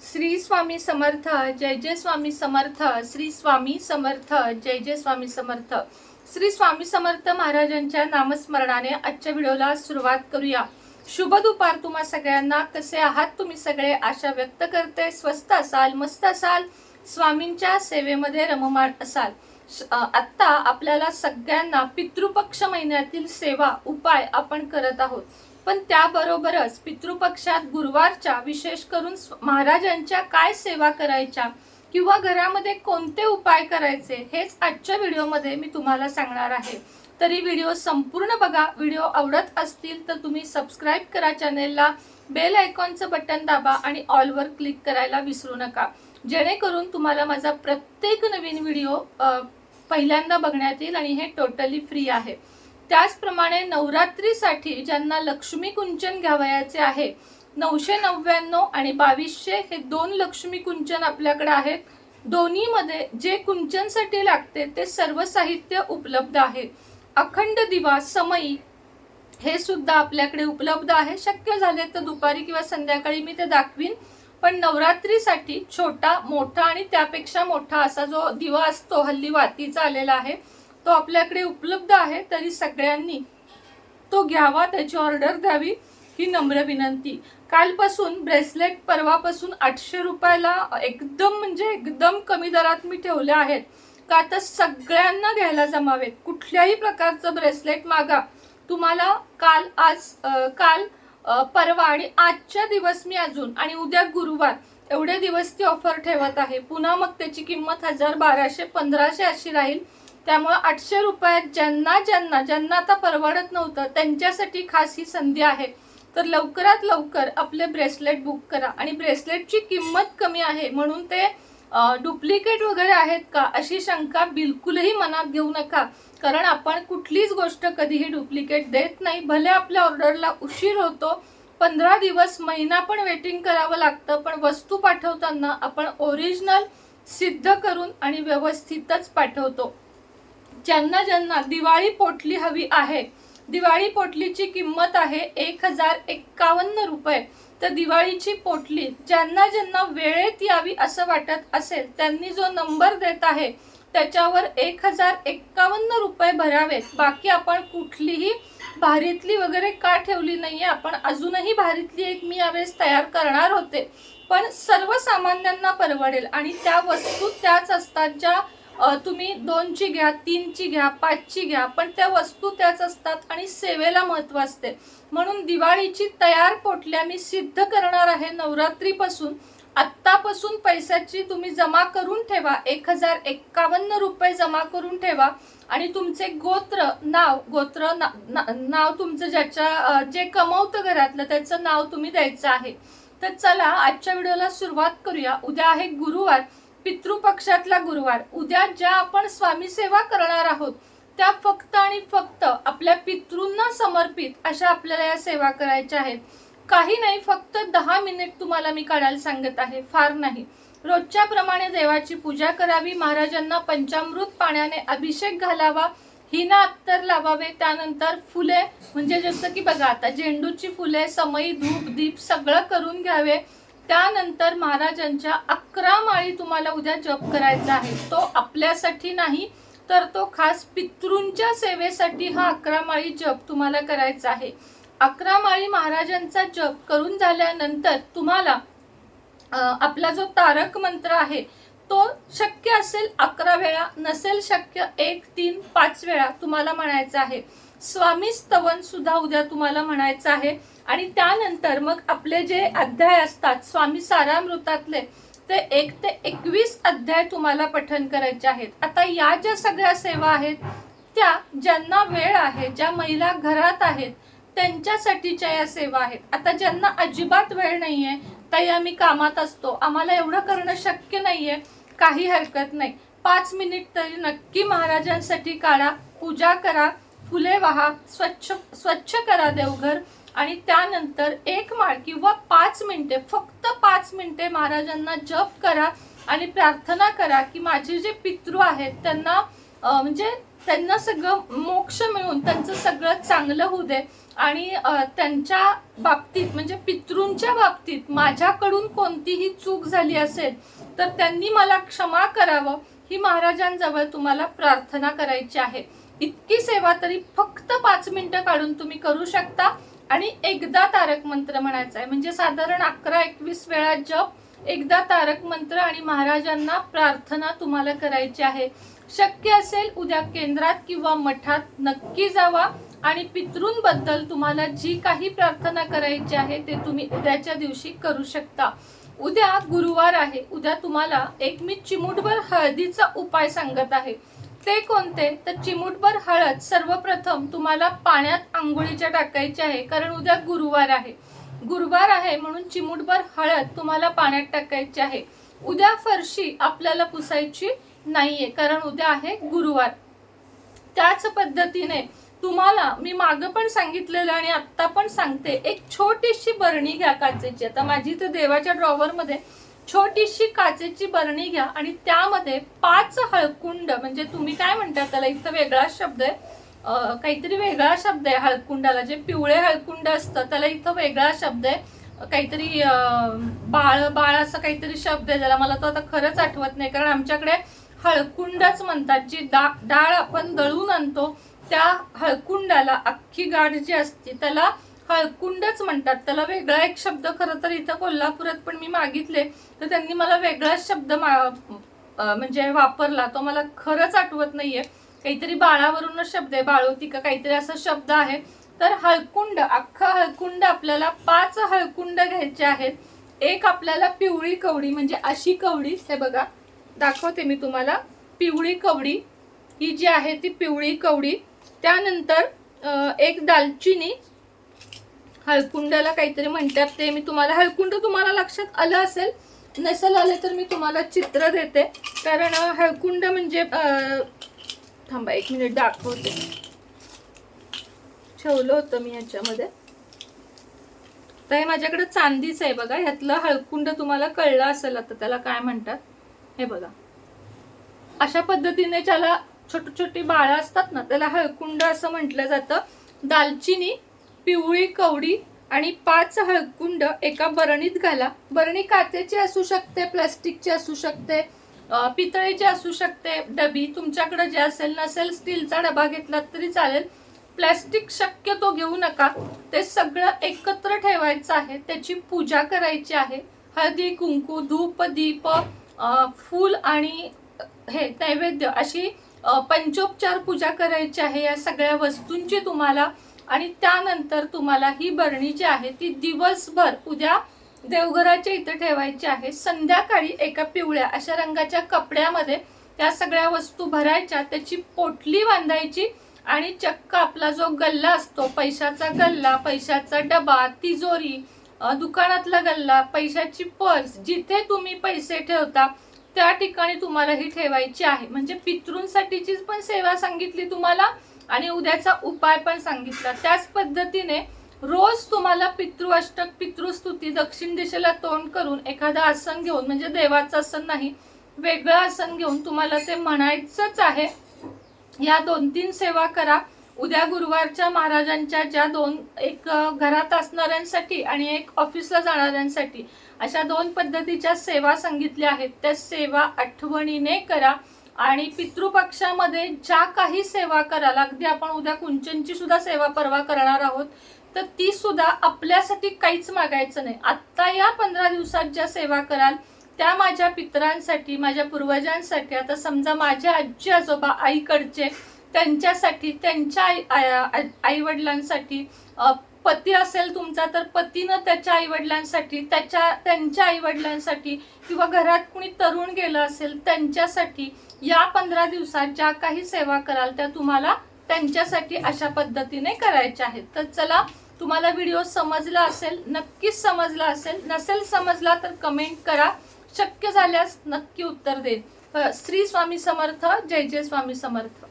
श्री स्वामी समर्थ जय जय स्वामी समर्थ श्री स्वामी समर्थ जय जय स्वामी समर्थ. श्री स्वामी समर्थ महाराजांच्या नामस्मरणाने आजच्या व्हिडिओला सुरुवात करूया. शुभ दुपार तुम्हा सगळ्यांना. कसे आहात तुम्ही सगळे? आशा व्यक्त करते. स्वस्त असाल मस्त असाल स्वामींच्या सेवेमध्ये रममाण असाल. आत्ता आपल्याला सगळ्यांना पितृपक्ष महिन्यातील सेवा उपाय आपण करत आहोत. पण त्याबरोबरच पितृपक्षात गुरुवारच्या विशेष करून महाराजांच्या काय सेवा करायच्या किंवा घरामध्ये कोणते उपाय करायचे हेच आजच्या व्हिडिओमध्ये मी तुम्हाला सांगणार आहे. तरी व्हिडिओ संपूर्ण बघा. व्हिडिओ आवडत असतील तर तुम्ही सबस्क्राईब करा चॅनेलला. बेल आयकॉनचं बटन दाबा आणि ऑलवर क्लिक करायला विसरू नका. जेणेकरून तुम्हाला माझा प्रत्येक नवीन व्हिडिओ पहिल्यांदा बघण्यात येईल आणि हे टोटली फ्री आहे. त्याचप्रमाणे नवरात्रीसाठी ज्यांना लक्ष्मी कुंचन घ्यावयाचे आहे नऊशे नव्याण्णव आणि बावीसशे हे दोन लक्ष्मी कुंचन आपल्याकडे आहेत. दोन्हीमध्ये जे कुंचनसाठी लागते ते सर्व साहित्य उपलब्ध आहे. अखंड दिवा समई हे सुद्धा आपल्याकडे उपलब्ध आहे. शक्य झाले तर दुपारी किंवा संध्याकाळी मी ते दाखवीन. पण नवरात्रीसाठी छोटा मोठा आणि त्यापेक्षा मोठा असा जो दिवा असतो हल्ली वातीचा आलेला आहे तो आपल्याकडे उपलब्ध आहे तरी सगळ्यांनी तो घ्यावा त्याची ऑर्डर द्यावी ही नम्र विनंती. कालपासून ब्रेसलेट परवापासून आठशे रुपयाला एकदम म्हणजे एकदम कमी दरात मी ठेवले आहेत. का तर सगळ्यांना घ्यायला जमावेत. कुठल्याही प्रकारचं ब्रेसलेट मागा. तुम्हाला काल आज काल परवा आणि आजच्या दिवस मी अजून आणि उद्या गुरुवार एवढे दिवस ती ऑफर ठेवत आहे. पुन्हा मग त्याची किंमत हजार बाराशे पंधराशे अशी राहील. त्यामुळं आठशे रुपयात ज्यांना ज्यांना ज्यांना आता परवडत नव्हतं त्यांच्यासाठी खास ही संधी आहे. तर लवकरात लवकर आपले ब्रेसलेट बुक करा. आणि ब्रेसलेटची किंमत कमी आहे म्हणून ते डुप्लिकेट वगैरे आहेत का अशी शंका बिलकुलही मनात घेऊ नका. कारण आपण कुठलीच गोष्ट कधीही डुप्लिकेट देत नाही. भले आपल्या ऑर्डरला उशीर होतो पंधरा दिवस महिना पण वेटिंग करावं लागतं पण वस्तू पाठवताना आपण ओरिजिनल सिद्ध करून आणि व्यवस्थितच पाठवतो. ज्यांना ज्यांना दिवाळी पोटली हवी आहे. दिवाळी पोटलीची किंमत आहे एक हजार एक्कावन्न रुपये. तर दिवाळीची पोटली ज्यांना ज्यांना वेळेत यावी असं वाटत असेल त्यांनी जो नंबर देत आहे त्याच्यावर एक हजार एक्कावन्न रुपये भरावेत. बाकी आपण कुठलीही भारीतली वगैरे का ठेवली नाहीये आपण अजूनही भारीतली एक मी यावेळेस तयार करणार होते. पण सर्वसामान्यांना परवडेल आणि त्या वस्तू त्याच असतात ज्या तुम्ही दोनची घ्या तीनची घ्या पाचची घ्या पण त्या वस्तू त्याच असतात आणि सेवेला महत्त्व असते. म्हणून दिवाळीची तयार पोटल्या मी सिद्ध करणार आहे नवरात्रीपासून. आत्तापासून पैशाची तुम्ही जमा करून ठेवा एक हजार एक्कावन्न रुपये जमा करून ठेवा. आणि तुमचे गोत्र नाव गोत्र ना- ना- नाव तुमचं ज्याच्या जे कमवतं घरातलं त्याचं नाव तुम्ही द्यायचं आहे. तर चला आजच्या व्हिडिओला सुरुवात करूया. उद्या आहे गुरुवार. पितृपक्षातला गुरुवार. उद्या ज्या आपण स्वामी सेवा करणार आहोत त्या फक्त आणि फक्त आपल्या पितृंना समर्पित अशा आपल्याला या सेवा करायच्या आहेत. काही नाही फक्त दहा मिनिट तुम्हाला मी काढायला सांगत आहे. फार नाही. रोजच्या प्रमाणे देवाची पूजा करावी महाराजांना पंचामृत पाण्याने अभिषेक घालावा हिना अत्तर लावावे त्यानंतर फुले म्हणजे जसं की बघा आता झेंडूची फुले समई धूप दीप सगळं करून घ्यावे. त्यानंतर महाराजांच्या अकरा माळी तुम्हाला उद्या जप करायचा आहे. तो आपल्यासाठी नाही तर तो खास पितृंच्या सेवेसाठी हा अकरा माळी जप तुम्हाला करायचा आहे. अकरा माळी महाराजांचा जप करून झाल्यानंतर तुम्हाला आपला जो तारक मंत्र आहे तो शक्य असेल अकरा वेळा नसेल शक्य एक तीन पाच वेळा तुम्हाला म्हणायचं आहे. स्वामी स्तवन सुद्धा उद्या तुम्हाला म्हणायचं आहे. आणि त्यानंतर मग आपले जे अध्याय असतात स्वामी सारामृतातले ते एक ते एकवीस अध्याय तुम्हाला पठन करायचे आहेत. आता या ज्या सगळ्या सेवा आहेत त्या ज्यांना वेळ आहे ज्या महिला घरात आहेत त्यांच्यासाठीच्या या सेवा आहेत. आता ज्यांना अजिबात वेळ नाहीये ताई आम्ही कामात असतो. आम्हाला एवढं करणं शक्य नाहीये काही हरकत नाही. पाच मिनिट तरी नक्की महाराजांसाठी काढा पूजा करा फुले वाहा स्वच्छ स्वच्छ करा देवघर. आणि त्यानंतर एक माळ किंवा पाच मिनिटे फक्त पाच मिनिटे महाराजांना जप करा आणि प्रार्थना करा की माझे जे पितृ आहेत त्यांना म्हणजे त्यांना सगळं मोक्ष मिळून त्यांचं सगळं चांगलं होऊ दे. आणि त्यांच्या बाबतीत म्हणजे पितृंच्या बाबतीत माझ्याकडून कोणतीही चूक झाली असेल तर त्यांनी मला क्षमा करावं. ही महाराजांजवळ तुम्हाला प्रार्थना करायची आहे. इतकी सेवा तरी फक्त पाच मिनिटं काढून तुम्ही करू शकता. आणि एकदा तारक मंत्र म्हणायचा आहे म्हणजे साधारण अकरा एकवीस वेळा जप एकदा तारक मंत्र आणि महाराजांना प्रार्थना तुम्हाला करायची आहे. शक्य असेल उद्या केंद्रात किंवा मठात नक्की जावा. आणि पितृंबद्दल तुम्हाला जी काही प्रार्थना करायची आहे ते तुम्ही उद्याच्या दिवशी करू शकता. उद्या गुरुवार आहे. उद्या तुम्हाला एक मी चिमूटभर हळदीचा उपाय सांगत आहे. ते कोणते? तर चिमूटभर हळद सर्वप्रथम तुम्हाला पाण्यात आंघोळीच्या टाकायची आहे. कारण उद्या गुरुवार आहे. गुरुवार आहे म्हणून चिमूटभर हळद तुम्हाला पाण्यात टाकायची आहे. उद्या फरशी आपल्याला पुसायची नाहीये. कारण उद्या आहे गुरुवार. त्याच पद्धतीने तुम्हाला मी मागं पण सांगितलेलं आणि आत्ता पण सांगते. एक छोटीशी बरणी घ्या काचेची. आता माझी तर देवाच्या ड्रॉवरमध्ये छोटीशी काचेची बरणी घ्या आणि त्यामध्ये पाच हळकुंड म्हणजे तुम्ही काय म्हणता त्याला? इथं वेगळा शब्द आहे. काहीतरी वेगळा शब्द आहे हळकुंडाला. जे पिवळे हळकुंड असतं त्याला इथं वेगळा शब्द आहे. काहीतरी बाळ बाळ असं काहीतरी शब्द आहे. ज्याला मला तो आता खरंच आठवत नाही कारण आमच्याकडे हळकुंडच म्हणतात. जी डा डाळ आपण दळून आणतो त्या हळकुंडाला अख्खी गाठ जी असते त्याला हळकुंडच म्हणतात. त्याला वेगळा एक शब्द खरं तर इथं कोल्हापुरात पण मी मागितले. तर त्यांनी मला वेगळाच शब्द मा म्हणजे वापरला. तो मला खरंच आठवत नाहीये. काहीतरी बाळावरूनच शब्द आहे. बाळोती का काहीतरी असा शब्द आहे. तर हळकुंड अख्खा हळकुंड आपल्याला पाच हळकुंड घ्यायचे आहेत. एक आपल्याला पिवळी कवडी म्हणजे अशी कवडी हे बघा दाखवते मी तुम्हाला. पिवळी कवडी ही जी आहे ती पिवळी कवडी. त्यानंतर एक दालचिनी हळकुंडाला काहीतरी म्हणतात ते मी तुम्हाला हळकुंड तुम्हाला लक्षात आलं असेल नसेल आले तर मी तुम्हाला चित्र देते. कारण हळकुंड म्हणजे थांबा एक मिनिट दाखवते. ठेवलं होतं मी ह्याच्यामध्ये. तर हे माझ्याकडे चांदीच आहे बघा ह्यातलं हळकुंड तुम्हाला कळलं असेल आता त्याला काय म्हणतात. हे बघा. अशा पद्धतीने ज्याला छोटी छोटी बाळं असतात ना त्याला हळकुंड असं म्हटलं जातं. दालचिनी पिवळी कवडी आणि पाच हळकुंड एका बरणीत घाला. बरणी काचेची असू शकते प्लास्टिकची असू शकते पितळेची असू शकते. डबी तुमच्याकडे जे असेल नसेल स्टीलचा डबा घेतला तरी चालेल. प्लॅस्टिक शक्यतो घेऊ नका. ते सगळं एकत्र ठेवायचं आहे. त्याची पूजा करायची आहे. हळदी कुंकू धूप दीप फूल आणि हे नैवेद्य अशी पंचोपचार पूजा करायची आहे. या सगळ्या वस्तूंची तुम्हाला आणि त्यानंतर तुम्हाला ही बरणी जी आहे ती दिवसभर उद्या देवघराच्या इथं ठेवायची आहे. संध्याकाळी एका पिवळ्या अशा रंगाच्या कपड्यामध्ये त्या सगळ्या वस्तू भरायच्या. त्याची पोटली बांधायची आणि चक्क आपला जो गल्ला असतो पैशाचा गल्ला पैशाचा डबा तिजोरी दुकानातला गल्ला पैशाची पर्स जिथे तुम्ही पैसे ठेवता त्या ठिकाणी तुम्हाला ही ठेवायची आहे. म्हणजे पितृंसाठीची पण सेवा सांगितली तुम्हाला. आणि उद्याचा उपाय पण सांगितला. त्याच पद्धतीने रोज तुम्हाला पितृ अष्टक पितृस्तुती दक्षिण दिशेला तोंड करून एखादं आसन घेऊन म्हणजे देवाचं आसन नाही वेगळं आसन घेऊन तुम्हाला ते म्हणायचंच आहे. या दोन तीन सेवा करा. उद्या गुरुवारच्या महाराजांच्या ज्या दोन एक घरात असणाऱ्यांसाठी आणि एक ऑफिसला जाणाऱ्यांसाठी अशा दोन पद्धतीच्या सेवा सांगितल्या आहेत. त्या सेवा आठवणीने करा. आणि पितृपक्षामध्ये ज्या काही सेवा कराल अगदी आपण उद्या कुंचनची सुद्धा सेवा परवा करणार आहोत तर ती सुद्धा आपल्यासाठी काहीच मागायचं नाही. आत्ता या पंधरा दिवसात ज्या सेवा कराल त्या माझ्या पितरांसाठी माझ्या पूर्वजांसाठी आता समजा माझ्या आजी आजोबा आईकडचे त्यांच्यासाठी त्यांच्या आई आई वडिलांसाठी पती असेल तुमचा तर पतीनं त्याच्या आईवडिलांसाठी त्याच्या त्यांच्या आईवडिलांसाठी किंवा घरात कुणी तरुण गेलं असेल त्यांच्यासाठी या पंधरा दिवसात ज्या काही सेवा कराल त्या तुम्हाला त्यांच्यासाठी अशा पद्धतीने करायच्या आहेत. तर चला तुम्हाला व्हिडिओ समजला असेल नक्कीच समजला असेल. नसेल समजला तर कमेंट करा. शक्य झाल्यास नक्की उत्तर देईन श्री स्वामी समर्थ जय जय स्वामी समर्थ.